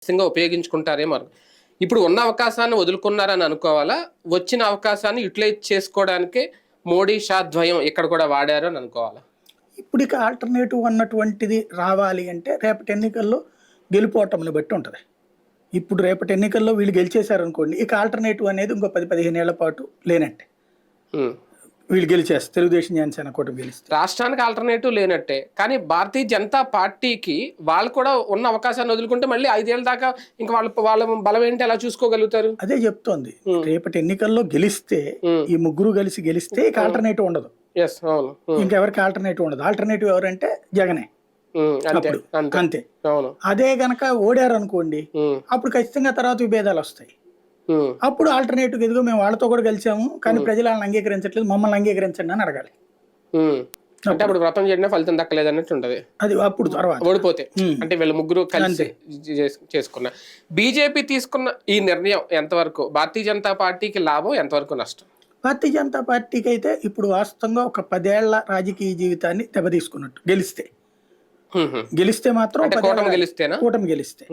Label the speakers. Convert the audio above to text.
Speaker 1: ఖచ్చితంగా ఉపయోగించుకుంటారేమో ఇప్పుడు ఉన్న అవకాశాన్ని వదులుకున్నారని అనుకోవాలా? వచ్చిన అవకాశాన్ని యూటిలైజ్ చేసుకోవడానికే మోడీ షా ద్వయం ఇక్కడ కూడా వాడారు అని అనుకోవాలా?
Speaker 2: ఇప్పుడు ఇక ఆల్టర్నేటివ్ అన్నటువంటిది రావాలి అంటే రేపటి ఎన్నికల్లో గెలుపోవటంని బట్టి ఉంటుంది. ఇప్పుడు రేపటి ఎన్నికల్లో వీళ్ళు గెలిచేశారు అనుకోండి ఇక ఆల్టర్నేటివ్ అనేది ఇంకో పది పదిహేను ఏళ్ళ పాటు లేనట్టే.
Speaker 1: ఉమ్.
Speaker 2: వీళ్ళు గెలిచేస్తారు. తెలుగుదేశం జనసేన కూటమి గెలిస్తే
Speaker 1: రాష్ట్రానికి ఆల్టర్నేటివ్ లేనట్టే. కానీ భారతీయ జనతా పార్టీకి వాళ్ళు కూడా ఉన్న అవకాశాన్ని వదులుకుంటే మళ్ళీ ఐదేళ్ళ దాకా ఇంకా వాళ్ళ వాళ్ళ బలం ఏంటి? ఎలా చూసుకోగలుగుతారు?
Speaker 2: అదే చెప్తోంది. రేపటి ఎన్నికల్లో గెలిస్తే. ఈ ముగ్గురు కలిసి గెలిస్తే ఇక ఆల్టర్నేటివ్ ఉండదు. ఇంకెవరికి ఆల్టర్నేటివ్ ఉండదు. ఆల్టర్నేటివ్ ఎవరంటే జగనే.
Speaker 1: అంతే
Speaker 2: అదే గనక ఓడారు అనుకోండి. అప్పుడు ఖచ్చితంగా తర్వాత విభేదాలు వస్తాయి. అప్పుడు ఆల్టర్నేటివ్ ఎదుగు మేము వాళ్ళతో కూడా కలిసాము కానీ ప్రజలు వాళ్ళని అంగీకరించట్లేదు మమ్మల్ని అంగీకరించండి అని అడగాలి.
Speaker 1: ఉమ్. అంటే అప్పుడు వ్రతం చేయడం ఫలితం దక్కలేదు అన్నట్టు ఉంటది.
Speaker 2: అది అప్పుడు తర్వాత.
Speaker 1: ఓడిపోతే. అంటే వీళ్ళ ముగ్గురు కలిసి చేస్- చేసుకున్న. బీజేపీ తీసుకున్న ఈ నిర్ణయం ఎంతవరకు? భారతీయ జనతా పార్టీకి లాభం ఎంతవరకు నష్టం?
Speaker 2: భారతీయ జనతా పార్టీకి అయితే ఇప్పుడు వాస్తవంగా ఒక పదేళ్ళ రాజకీయ జీవితాన్ని దెబ్బతీసుకున్నట్టు. గెలిస్తే.
Speaker 1: హ్మ్ హ్మ్.
Speaker 2: గెలిస్తే మాత్రం
Speaker 1: కూటమి గెలిస్తేనా?
Speaker 2: కూటమి గెలిస్తే.